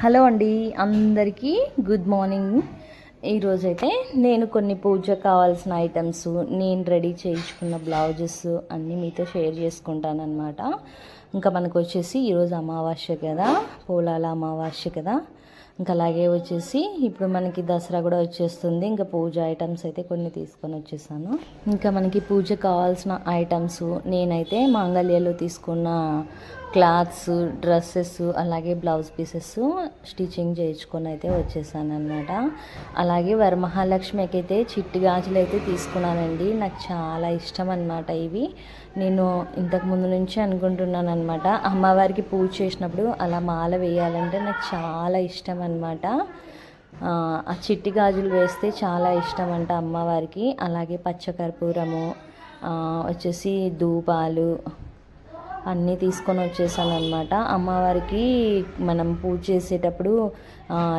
Hello అండి అందరికీ good morning. ఈరోజైతే నేను కొన్ని పూజ కావాల్సిన ఐటమ్స్ నేను రెడీ చేయించుకున్న బ్లౌజెస్ అన్నీ మీతో షేర్ చేసుకుంటాను ఇంకా మనకు వచ్చేసి ఈరోజు అమావాస్య కదా పోలాల అమావాస్య కదా. ఇంకా అలాగే వచ్చేసి ఇప్పుడు మనకి దసరా కూడా వచ్చేస్తుంది. ఇంకా పూజ ఐటమ్స్ అయితే కొన్ని తీసుకొని వచ్చేసాను. ఇంకా మనకి పూజ కావాల్సిన ఐటమ్స్ నేనైతే మాంగళ్యలో తీసుకున్న క్లాత్స్ డ్రెస్సెస్ అలాగే బ్లౌజ్ పీసెస్ స్టిచ్చింగ్ చేయించుకొని అయితే వచ్చేసాను అనమాట అలాగే వరమహాలక్ష్మికి అయితే చిట్టి గాజులు అయితే తీసుకున్నానండి. నాకు చాలా ఇష్టం అనమాట ఇవి. నేను ఇంతకు ముందు నుంచి అనుకుంటున్నాను అనమాట అమ్మవారికి పూజ చేసినప్పుడు అలా మాల వేయాలంటే నాకు చాలా ఇష్టం అనమాట ఆ చిట్టి గాజులు వేస్తే చాలా ఇష్టం అంట అమ్మవారికి. అలాగే పచ్చకర్పూరము వచ్చేసి ధూపాలు అన్నీ తీసుకొని వచ్చేసాను అనమాట అమ్మవారికి మనం పూజ చేసేటప్పుడు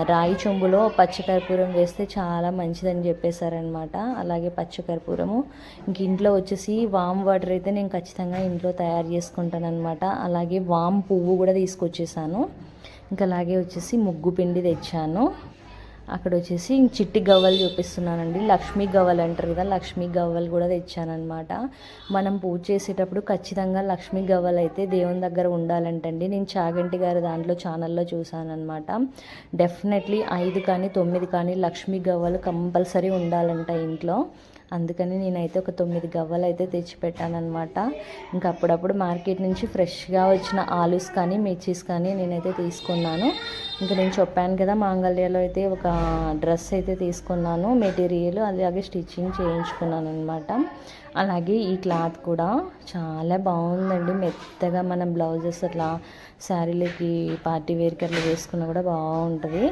రాయి చెంబులో పచ్చకర్పూరం వేస్తే చాలా మంచిదని చెప్పేశారనమాట అలాగే పచ్చకర్పూరము ఇంక ఇంట్లో వచ్చేసి వామ్ వాటర్ అయితే నేను ఖచ్చితంగా ఇంట్లో తయారు చేసుకుంటానమాట అలాగే వామ్ పువ్వు కూడా తీసుకొచ్చేసాను. ఇంకా అలాగే వచ్చేసి ముగ్గు పిండి తెచ్చాను. అక్కడ వచ్చేసి చిట్టి గవ్వలు చూపిస్తున్నానండి. లక్ష్మీ గవ్వలు అంటారు కదా లక్ష్మీ గవ్వలు కూడా తెచ్చానమాట మనం పూజ చేసేటప్పుడు ఖచ్చితంగా లక్ష్మీ గవ్వలు అయితే దేవుని దగ్గర ఉండాలంటండి. నేను చాగంటి గారి దాంట్లో ఛానల్లో చూశానమాట డెఫినెట్లీ ఐదు కానీ తొమ్మిది కానీ లక్ష్మీ గవ్వలు కంపల్సరీ ఉండాలంట ఇంట్లో. అందుకని నేనైతే ఒక తొమ్మిది గవ్వలు అయితే తెచ్చిపెట్టానమాట ఇంకా అప్పుడప్పుడు మార్కెట్ నుంచి ఫ్రెష్గా వచ్చిన ఆలూస్ కానీ మిర్చీస్ కానీ నేనైతే తీసుకున్నాను. ఇంకా నేను చెప్పాను కదా మాంగళ్యలో అయితే ఒక డ్రెస్ అయితే తీసుకున్నాను. మెటీరియల్ అలాగే స్టిచ్చింగ్ చేయించుకున్నాను అనమాట అలాగే ఈ క్లాత్ కూడా చాలా బాగుందండి. మెత్తగా మనం బ్లౌజెస్ అట్లా శారీలకి పార్టీ వేర్కి అట్లా వేసుకున్నా కూడా బాగుంటుంది.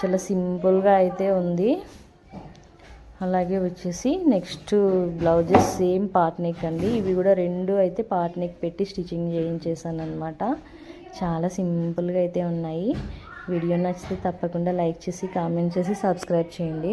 చాలా సింపుల్గా అయితే ఉంది. అలాగే వచ్చేసి next blouses same part neck అండి. ఇవి కూడా రెండు అయితే పార్ట్ నెక్ పెట్టి స్టిచ్చింగ్ చేయించేసాను అనమాట చాలా సింపుల్గా అయితే ఉన్నాయి. వీడియో నచ్చితే తప్పకుండా లైక్ చేసి కామెంట్ చేసి సబ్స్క్రైబ్ చేయండి.